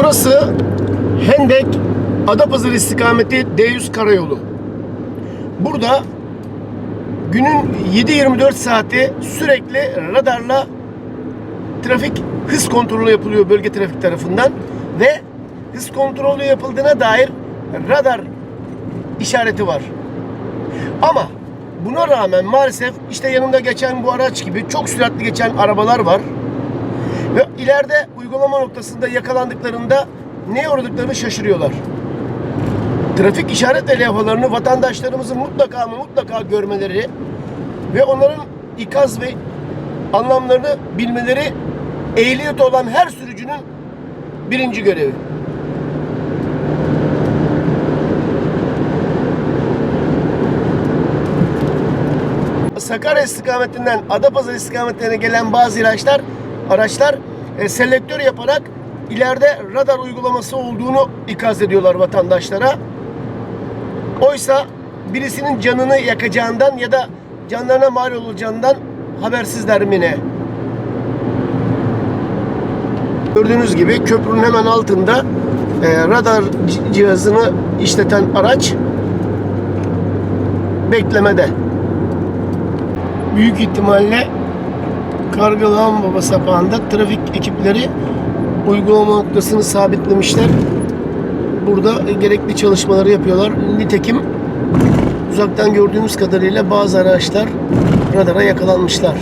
Burası Hendek Adapazarı istikameti D100 karayolu. Burada günün 7-24 saati sürekli radarla trafik hız kontrolü yapılıyor bölge trafik tarafından ve hız kontrolü yapıldığına dair radar işareti var. Ama buna rağmen maalesef işte yanımda geçen bu araç gibi çok süratli geçen arabalar var. Ve ileride uygulama noktasında yakalandıklarında neye uğradıklarını şaşırıyorlar. Trafik işaret levhalarını vatandaşlarımızın mutlaka ama mutlaka görmeleri ve onların ikaz ve anlamlarını bilmeleri ehliyet olan her sürücünün birinci görevi. Sakarya istikametinden Adapazarı istikametine gelen bazı araçlar araçlar e, selektör yaparak ileride radar uygulaması olduğunu ikaz ediyorlar vatandaşlara. Oysa birisinin canını yakacağından ya da canlarına mal olacağından habersizler mi ne? Gördüğünüz gibi köprünün hemen altında e, radar cihazını işleten araç beklemede. Büyük ihtimalle Kargalağın Baba sapağında trafik ekipleri uygulama noktasını sabitlemişler. Burada gerekli çalışmaları yapıyorlar. Nitekim uzaktan gördüğümüz kadarıyla bazı araçlar radara yakalanmışlar.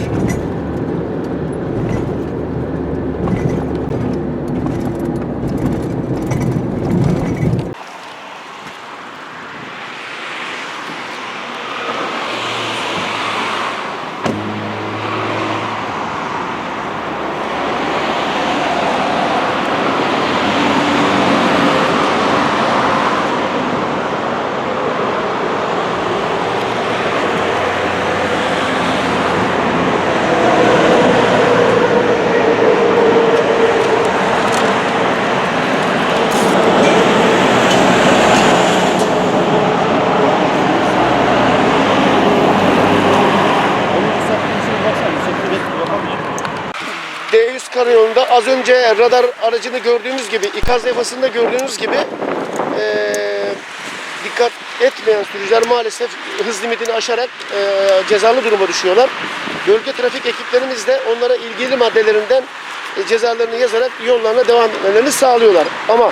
D100 karayolunda az önce radar aracını gördüğümüz gibi, ikaz levhasında gördüğünüz gibi eee, dikkat etmeyen sürücüler maalesef hız limitini aşarak eee, cezalı duruma düşüyorlar. Bölge trafik ekiplerimiz de onlara ilgili maddelerinden e, cezalarını yazarak yollarına devam etmelerini sağlıyorlar. Ama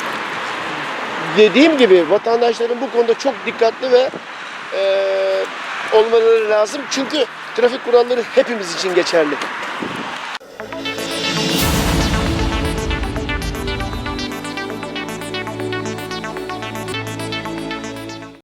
dediğim gibi vatandaşların bu konuda çok dikkatli ve eee olmaları lazım. Çünkü trafik kuralları hepimiz için geçerli.